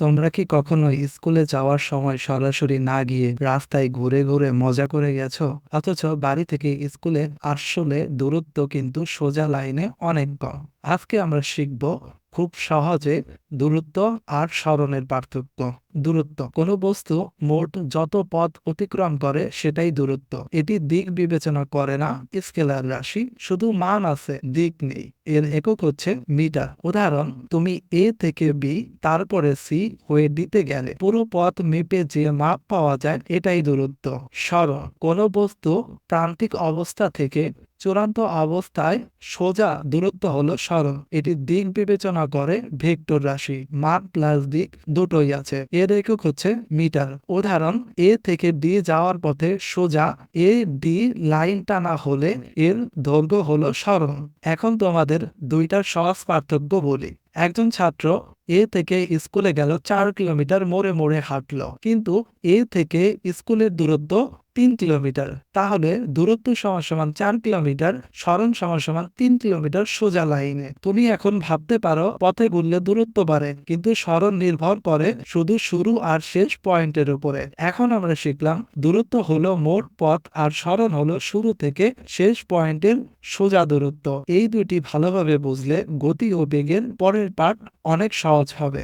তোমরা কি কখনো স্কুলে যাওয়ার সময় সরাসরি না গিয়ে রাস্তায় ঘুরে ঘুরে মজা করে গেছো? অথচ বাড়ি থেকে স্কুলে আসলে দূরত্ব কিন্তু সোজা লাইনে অনেক কম। আজকে আমরা শিখব খুব সহজে দূরত্ব আর স্মরণের পার্থক্য। দূরত্ব। কোনো বস্তু মোট যত পথ অতিক্রম করে সেটাই দূরত্ব। এটি দিক বিবেচনা করে না স্কেলার রাশি, শুধু মান আছে, দিক নেই। এর একক হচ্ছে মিটার। উদাহরণ, তুমি এ থেকে বি তারপরে সি হয়ে দিতে গেলে পুরো পথ মেপে যে মাপ পাওয়া যায় এটাই দূরত্ব। সরণ কোনো বস্তু প্রান্তিক অবস্থা থেকে চূড়ান্ত অবস্থায় সোজা দূরত্ব হলো সরণ এটি দিক বিবেচনা করে ভেক্টর রাশি, মান প্লাস দিক দুটোই আছে। এর একক হচ্ছে মিটার। উদাহরণ, এ থেকে ডি যাওয়ার পথে সোজা এ, ডি লাইন টানা হলে এর দৈর্ঘ্য হলো সরণ। এখন তোমাদের দুইটার সহজ পার্থক্য বলি। একজন ছাত্র এ থেকে স্কুলে গেল চার কিলোমিটার মোড়ে মোড়ে হাঁটলো। কিন্তু এ থেকে স্কুলের দূরত্ব তিন কিলোমিটার। তাহলে দূরত্ব সমান সমান চার কিলোমিটার সরণ সমান সমান তিন কিলোমিটার সোজা লাইনে। তুমি এখন ভাবতে পারো, পথে ঘুরলে দূরত্ব বাড়ে, কিন্তু সরণ নির্ভর করে শুধু শুরু আর শেষ পয়েন্টের উপরে। এখন আমরা শিখলাম, দূরত্ব হলো মোট পথ আর সরণ হলো শুরু থেকে শেষ পয়েন্টের সোজা দূরত্ব। এই দুটি ভালোভাবে বুঝলে গতি ও বেগের পরের পার্ট অনেক সহজ হবে